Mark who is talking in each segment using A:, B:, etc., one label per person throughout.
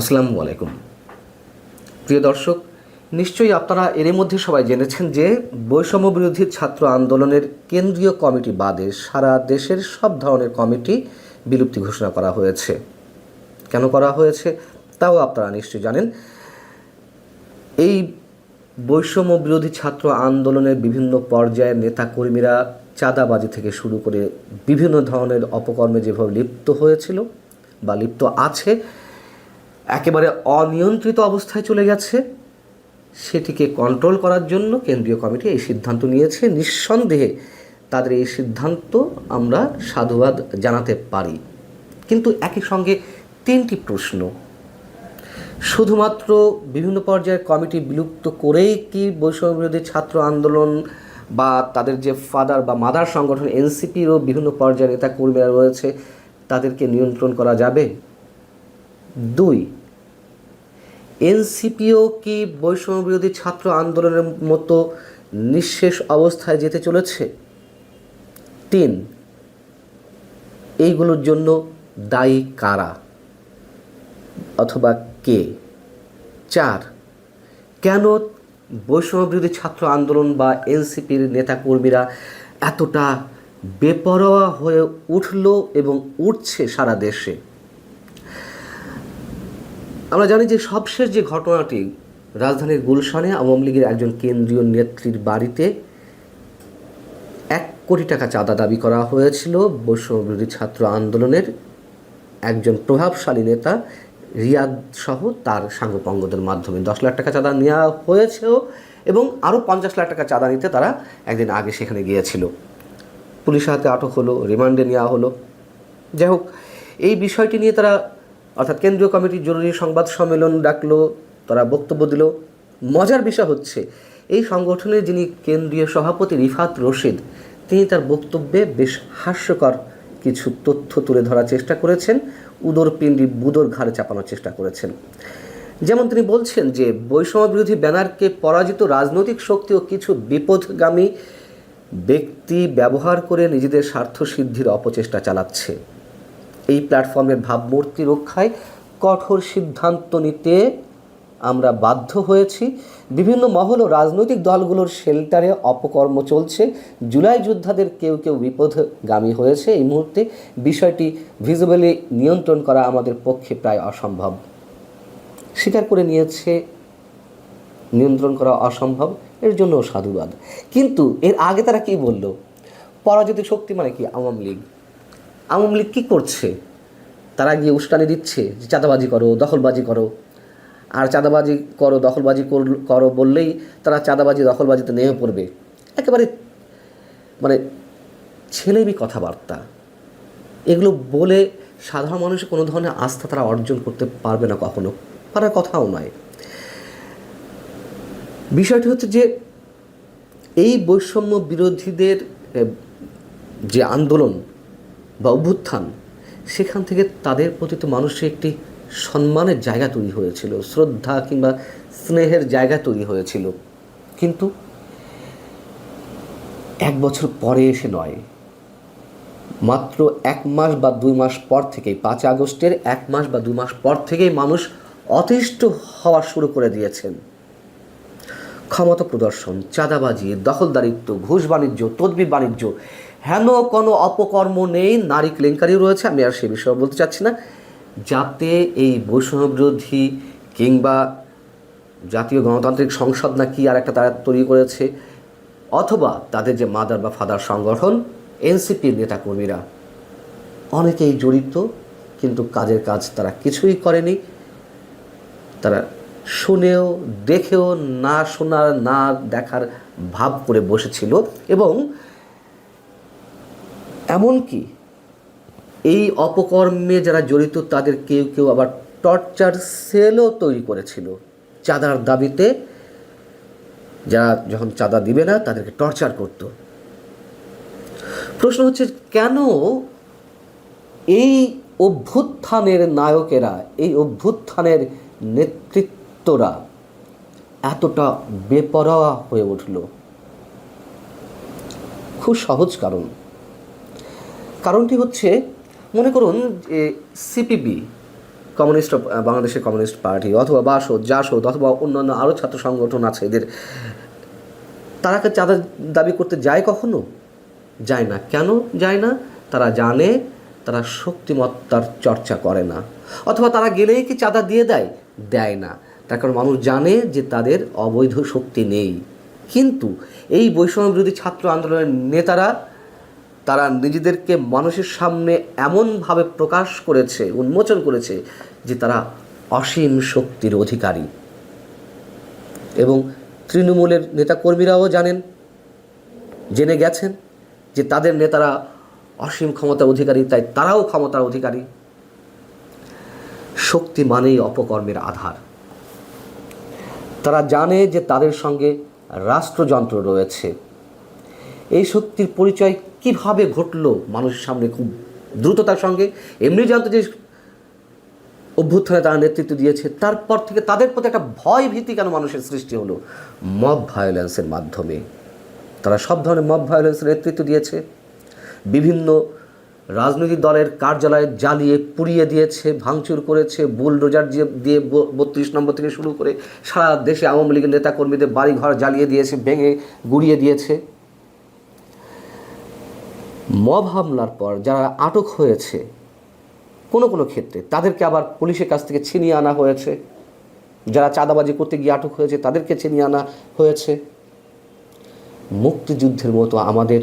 A: আসসালামু আলাইকুম। প্রিয় দর্শক, নিশ্চয়ই আপনারা এর মধ্যে সবাই জেনেছেন যে বৈষম্য বিরোধী ছাত্র আন্দোলনের কেন্দ্রীয় কমিটি বাদে সারা দেশের সব ধরনের কমিটি বিলুপ্তি ঘোষণা করা হয়েছে। কেন করা হয়েছে, তাও আপনারা নিশ্চয়ই জানেন। এই বৈষম্য বিরোধী ছাত্র আন্দোলনের বিভিন্ন পর্যায়ের নেতাকর্মীরা চাঁদাবাজি থেকে শুরু করে বিভিন্ন ধরনের অপকর্মে যেভাবে লিপ্ত হয়েছিল বা লিপ্ত আছে একেবারে অনিয়ন্ত্রিত অবস্থায় চলে গেছে। সেটিকে কন্ট্রোল করার জন্য কেন্দ্রীয় কমিটি এই সিদ্ধান্ত নিয়েছে। নিঃসন্দেহে তাদের এই সিদ্ধান্ত আমরা সাধুবাদ জানাতে পারি। কিন্তু একই সঙ্গে তিনটি প্রশ্ন। শুধুমাত্র বিভিন্ন পর্যায়ের কমিটি বিলুপ্ত করেই কি বৈষম্য বিরোধী ছাত্র আন্দোলন বা তাদের যে ফাদার বা মাদার সংগঠন এনসিপিরও বিভিন্ন পর্যায়ের নেতা কর্মীরা রয়েছে, তাদেরকে নিয়ন্ত্রণ করা যাবে? দুই এনসিপিও কি বৈষম্য বিরোধী ছাত্র আন্দোলনের মতো নিঃশেষ অবস্থায় যেতে চলেছে? তিন, এইগুলোর জন্য দায়ী কারা? অথবা কে? চার, কেন বৈষম্য বিরোধী ছাত্র আন্দোলন বা এনসিপির নেতাকর্মীরা এতটা বেপরোয়া হয়ে উঠল এবং উঠছে সারা দেশে? আমরা জানি যে সবশেষ যে ঘটনাটি রাজধানীর গুলশানে আওয়ামী লীগের একজন কেন্দ্রীয় নেত্রীর বাড়িতে এক কোটি টাকা চাঁদা দাবি করা হয়েছিল। বৈষম্য বিরোধী ছাত্র আন্দোলনের একজন প্রভাবশালী নেতা রিয়াদ সহ তার সাঙ্গপঙ্গদের মাধ্যমে দশ লাখ টাকা চাঁদা নেওয়া হয়েছেও এবং আরও পঞ্চাশ লাখ টাকা চাঁদা নিতে তারা একদিন আগে সেখানে গিয়েছিল। পুলিশের হাতে আটক হলো, রিমান্ডে নেওয়া হলো। যাই হোক, এই বিষয়টি নিয়ে তারা অর্থাৎ কেন্দ্রীয় কমিটির জরুরি সংবাদ সম্মেলন ডাকলো, তারা বক্তব্য দিল। মজার বিষয় হচ্ছে, এই সংগঠনের যিনি কেন্দ্রীয় সভাপতি রিফাত রশিদ, তিনি তার বক্তব্যে বেশ হাস্যকর কিছু তথ্য তুলে ধরার চেষ্টা করেছেন উদর পিণ্ডি বুদর ঘাড়ে চাপানোর চেষ্টা করেছেন। যেমন তিনি বলছেন যে বৈষম্য বিরোধী ব্যানারকে পরাজিত রাজনৈতিক শক্তি ও কিছু বিপদগামী ব্যক্তি ব্যবহার করে নিজেদের স্বার্থ সিদ্ধির অপচেষ্টা চালাচ্ছে। এই প্ল্যাটফর্মের ভাবমূর্তি রক্ষায় কঠোর সিদ্ধান্ত নিতে আমরা বাধ্য হয়েছি। বিভিন্ন মহল ও রাজনৈতিক দলগুলোর শেল্টারে অপকর্ম চলছে। জুলাই যোদ্ধাদের কেউ কেউ বিপদগামী হয়েছে। এই মুহূর্তে বিষয়টি ভিজিবলি নিয়ন্ত্রণ করা আমাদের পক্ষে প্রায় অসম্ভব। স্বীকার করে নিয়েছে, নিয়ন্ত্রণ করা অসম্ভব। এর জন্য সাধুবাদ। কিন্তু এর আগে তারা কি বলল? পরাজিত শক্তি মানে কি? আওয়ামী লীগ। আওয়ামী লীগ কী করছে? তারা গিয়ে উস্কানি দিচ্ছে যে চাঁদাবাজি করো, দখলবাজি করো। আর চাঁদাবাজি করো, দখলবাজি করো বললেই তারা চাঁদাবাজি, দখলবাজিতে নেমে পড়বে। একেবারে মানে ছেলেমি কথাবার্তা। এগুলো বলে সাধারণ মানুষের কোনো ধরনের আস্থা তারা অর্জন করতে পারবে না কখনো। পারার কথাও নয়। বিষয়টি হচ্ছে যে এই বৈষম্য বিরোধীদের যে আন্দোলন বা অভ্যুত্থান, সেখান থেকে তাদের প্রতি তো মানুষের একটি সম্মানের জায়গা তৈরি হয়েছিল, শ্রদ্ধা কিংবা স্নেহের জায়গা তৈরি হয়েছিল। কিন্তু এক বছর পরে এসে নয়, মাত্র এক মাস বা দুই মাস পর থেকেই পাঁচ আগস্টের এক মাস বা দুই মাস পর থেকেই মানুষ অতিষ্ঠ হওয়া শুরু করে দিয়েছেন। ক্ষমতা প্রদর্শন, চাঁদাবাজি, দখলদারিত্ব, ঘুষ বাণিজ্য, তদবির বাণিজ্য হেন কোনো অপকর্ম নেই, নারী কেলেঙ্কারিও রয়েছে, আমি আর সে বিষয়ে বলতে চাচ্ছি না। যাতে এই বৈষম্য বিরোধী কিংবা জাতীয় গণতান্ত্রিক সংসদ না কি আর একটা তারা তৈরি করেছে, অথবা তাদের যে মাদার বা ফাদার সংগঠন এনসিপির নেতাকর্মীরা। অনেকেই জড়িত, কিন্তু কাজের কাজ তারা কিছুই করেনি। তারা শুনেও, দেখেও, না শোনার, না দেখার ভাব করে বসেছিল এবং এমনকি এই অপকর্মে যারা জড়িত তাদের কেউ কেউ আবার টর্চার সেলও তৈরি করেছিল। চাঁদার দাবিতে যারা যখন চাঁদা দিবে না, তাদেরকে টর্চার করতো। প্রশ্ন হচ্ছে, কেন এই অভ্যুত্থানের নায়কেরা, এই অভ্যুত্থানের নেতৃত্বরা এতটা বেপরোয়া হয়ে উঠল? খুব সহজ কারণ। কারণটি হচ্ছে, মনে করুন যে সিপিবি কমিউনিস্ট বাংলাদেশের কমিউনিস্ট পার্টি অথবা বাসদ, জাসদ অথবা অন্যান্য আরও ছাত্র সংগঠন আছে এদের, তারা চাঁদা দাবি করতে যায় কখনো? যায় না। কেন যায় না? তারা জানে, তারা শক্তিমত্তার চর্চা করে না। অথবা তারা গেলেই কি চাঁদা দিয়ে দেয়? দেয় না। তার কারণ মানুষ জানে যে তাদের অবৈধ শক্তি নেই। কিন্তু এই বৈষম্য বিরোধী ছাত্র আন্দোলনের নেতারা তারা নিজেদেরকে মানুষের সামনে এমনভাবে প্রকাশ করেছে, উন্মোচন করেছে যে তারা অসীম শক্তির অধিকারী। এবং তৃণমূলের নেতাকর্মীরাও জানেন, জেনে গেছেন যে তাদের নেতারা অসীম ক্ষমতার অধিকারী, তাই তারাও ক্ষমতার অধিকারী। শক্তি মানেই অপকর্মের আধার। তারা জানে যে তাদের সঙ্গে রাষ্ট্রযন্ত্র রয়েছে। এই শক্তির পরিচয় কীভাবে ঘটলো মানুষের সামনে খুব দ্রুততার সঙ্গে? এমনি জানতো যে অভ্যুত্থানে তারা নেতৃত্ব দিয়েছে, তারপর থেকে তাদের প্রতি একটা ভয় ভীতি কেন মানুষের সৃষ্টি হলো? মব ভায়োলেন্সের মাধ্যমে। তারা সব ধরনের মব ভায়োলেন্সের নেতৃত্ব দিয়েছে। বিভিন্ন রাজনৈতিক দলের কার্যালয়ে জ্বালিয়ে পুড়িয়ে দিয়েছে, ভাঙচুর করেছে, বুলডোজার দিয়ে বত্রিশ নম্বর থেকে শুরু করে সারা দেশে আওয়ামী লীগের নেতাকর্মীদের বাড়ি ঘর জ্বালিয়ে দিয়েছে, ভেঙে গুড়িয়ে দিয়েছে। মব হামলার পর যারা আটক হয়েছে, কোনো কোনো ক্ষেত্রে তাদেরকে আবার পুলিশের কাছ থেকে ছিনিয়ে আনা হয়েছে। যারা চাঁদাবাজি করতে গিয়ে আটক হয়েছে, তাদেরকে ছিনিয়ে আনা হয়েছে। মুক্তিযুদ্ধের মতো আমাদের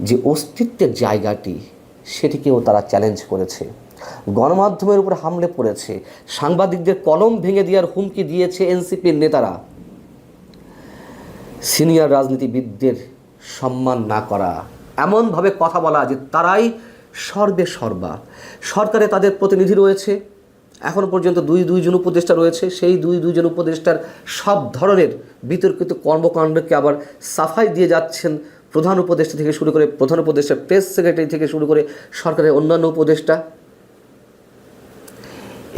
A: যে অস্তিত্বের জায়গাটি, সেটিকেও তারা চ্যালেঞ্জ করেছে। গণমাধ্যমের উপর হামলে পড়েছে। সাংবাদিকদের কলম ভেঙে দেওয়ার হুমকি দিয়েছে এনসিপির নেতারা। সিনিয়র রাজনীতিবিদদের সম্মান না করা এমনভাবে কথা বলা যে তারাই সর্বে সর্বা। সরকারে তাদের প্রতিনিধি রয়েছে। এখন পর্যন্ত দুই দুইজন উপদেষ্টা রয়েছে। সেই দুই দুইজন উপদেষ্টার সব ধরনের বিতর্কিত কর্মকাণ্ডকে আবার সাফাই দিয়ে যাচ্ছেন প্রধান উপদেষ্টা থেকে শুরু করে প্রধান উপদেষ্টা, প্রেস সেক্রেটারি থেকে শুরু করে সরকারের অন্যান্য উপদেষ্টা।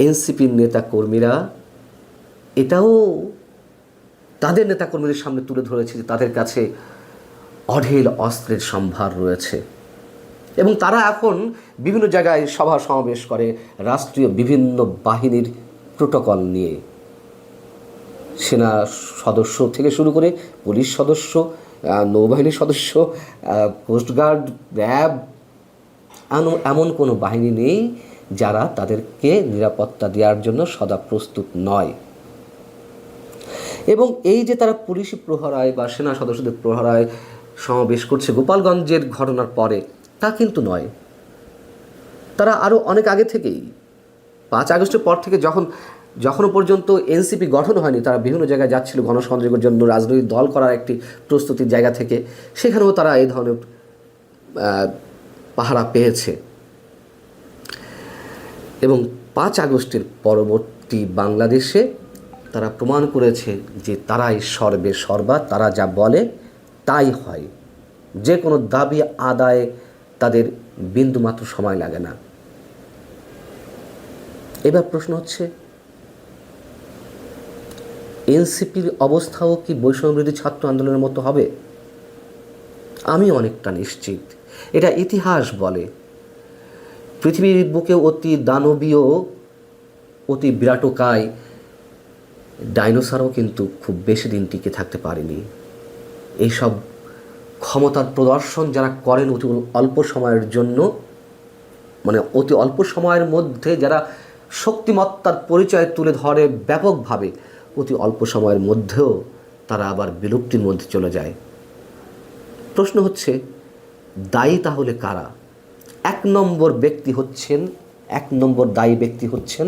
A: এনসিপির নেতা কর্মীরা এটাও তাদের নেতাকর্মীদের সামনে তুলে ধরেছে যে তাদের কাছে অঢেল অস্ত্রের সম্ভার রয়েছে। এবং তারা এখন বিভিন্ন জায়গায় সভা সমাবেশ করে, রাষ্ট্রীয় বিভিন্ন বাহিনীর প্রোটোকল নিয়ে। সেনা সদস্য থেকে শুরু করে পুলিশ সদস্য নৌবাহিনীর সদস্য কোস্টগার্ড র্যাব এমন কোনো বাহিনী নেই যারা তাদেরকে নিরাপত্তা দেওয়ার জন্য সদা প্রস্তুত নয়। এবং এই যে তারা পুলিশি প্রহরায় বা সেনা সদস্যদের প্রহরায় সমাবেশ করছে গোপালগঞ্জের ঘটনার পরে। তা কিন্তু নয়। তারা আরও অনেক আগে থেকেই, পাঁচ আগস্টের পর থেকে যখন, যখনও পর্যন্ত এনসিপি গঠন হয়নি, তারা বিভিন্ন জায়গায় যাচ্ছিল গণসংযোগের জন্য রাজনৈতিক দল করার একটি প্রস্তুতির জায়গা থেকে, সেখানেও তারা এই ধরনের পাহারা পেয়েছে। এবং পাঁচ আগস্টের পরবর্তী বাংলাদেশে তারা প্রমাণ করেছে যে তারাই সর্বে সর্বা, তারা যা বলে তাই হয়। যে কোনো দাবি, আদায়ে তাদের বিন্দুমাত্র সময় লাগে না। এবার প্রশ্ন হচ্ছে, এনসিপির অবস্থাও কি বৈষম্যবিরোধী ছাত্র আন্দোলনের মতো হবে? আমি অনেকটা নিশ্চিত। এটা ইতিহাস বলে। পৃথিবীর বুকে অতি দানবীয়, অতি বিরাটকায় ডাইনোসারও কিন্তু খুব বেশি দিন টিকে থাকতে পারেনি। এইসব ক্ষমতার প্রদর্শন যারা করেন অতি অল্প সময়ের জন্য মানে অতি অল্প সময়ের মধ্যে যারা শক্তিমত্তার পরিচয় তুলে ধরে ব্যাপকভাবে, অতি অল্প সময়ের মধ্যেও তারা আবার বিলুপ্তির মধ্যে চলে যায়। প্রশ্ন হচ্ছে, দায়ী তাহলে কারা? এক নম্বর ব্যক্তি হচ্ছেন, এক নম্বর দায়ী ব্যক্তি হচ্ছেন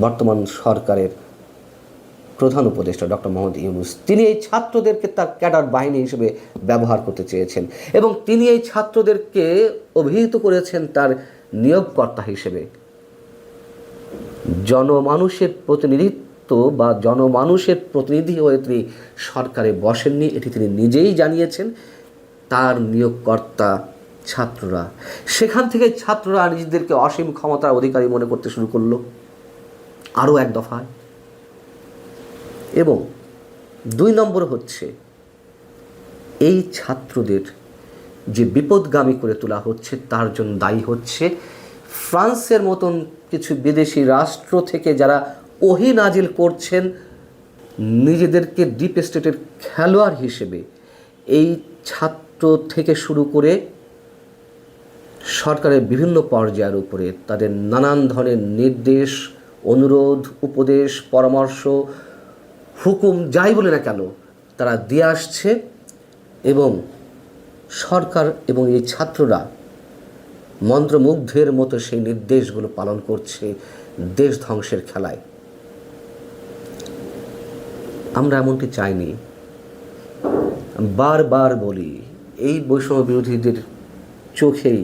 A: বর্তমান সরকারের প্রধান উপদেষ্টা ডক্টর মোহাম্মদ ইউনুস, তিনি এই ছাত্রদেরকে তার ক্যাডার বাহিনী হিসেবে ব্যবহার করতে চেয়েছেন এবং তিনি এই ছাত্রদেরকে অভিহিত করেছেন তার নিয়োগকর্তা হিসেবে। জনমানুষের প্রতিনিধিত্ব বা জনমানুষের প্রতিনিধি হয়ে তিনি সরকারে বসেননি, এটি তিনি নিজেই জানিয়েছেন। তার নিয়োগকর্তা ছাত্ররা, সেখান থেকে ছাত্ররা নিজেদেরকে অসীম ক্ষমতার অধিকারী মনে করতে শুরু করল। আরও এক দফায় এবং দুই নম্বর হচ্ছে, এই ছাত্রদের যে বিপদগামী করে তোলা হচ্ছে, তার জন্য দায়ী হচ্ছে ফ্রান্সের মতন কিছু বিদেশি রাষ্ট্র থেকে যারা ওহি নাজিল করছেন, নিজেদেরকে ডিপ স্টেটের খেলোয়াড় হিসেবে এই ছাত্র থেকে শুরু করে সরকারের বিভিন্ন পর্যায়ের উপরে তাদের নানান ধরনের নির্দেশ, অনুরোধ, উপদেশ, পরামর্শ হুকুম যাই বলে না কেন, তারা দিয়ে আসছে এবং সরকার এবং এই ছাত্ররা মন্ত্রমুগ্ধের মতো সেই নির্দেশগুলো পালন করছে দেশ ধ্বংসের খেলায়। আমরা এমনটি চাইনি। বারবার বলি, এই বৈষম্য বিরোধীদের চোখেই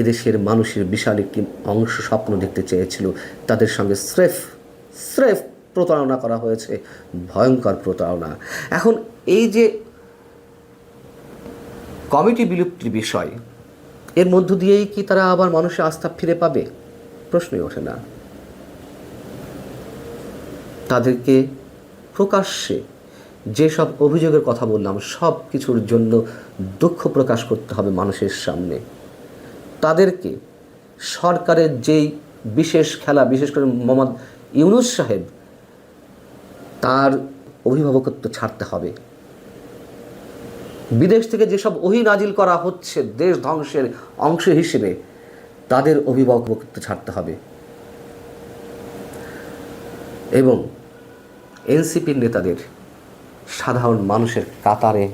A: এদেশের মানুষের বিশাল একটি অংশ স্বপ্ন দেখতে চেয়েছিল। তাদের সঙ্গে স্রেফ স্রেফ প্রতারণা করা হয়েছে। ভয়ঙ্কর প্রতারণা। এখন এই যে কমিটি বিলুপ্তির বিষয়, এর মধ্য দিয়েই কি তারা আবার মানুষের আস্থা ফিরে পাবে? প্রশ্নই ওঠে না। তাদেরকে প্রকাশ্যে যেসব অভিযোগের কথা বললাম, সব কিছুর জন্য দুঃখ প্রকাশ করতে হবে মানুষের সামনে। তাদেরকে সরকারের যেই বিশেষ খেলা, বিশেষ করে মোহাম্মদ ইউনুস সাহেব তার অভিভাবকত্ব ছাড়তে হবে। বিদেশ থেকে যেসব ওহি নাজিল করা হচ্ছে দেশ ধ্বংসের অংশ হিসেবে, তাদের অভিভাবকত্ব ছাড়তে হবে। এবং এনসিপির নেতাদের সাধারণ মানুষের কাতারে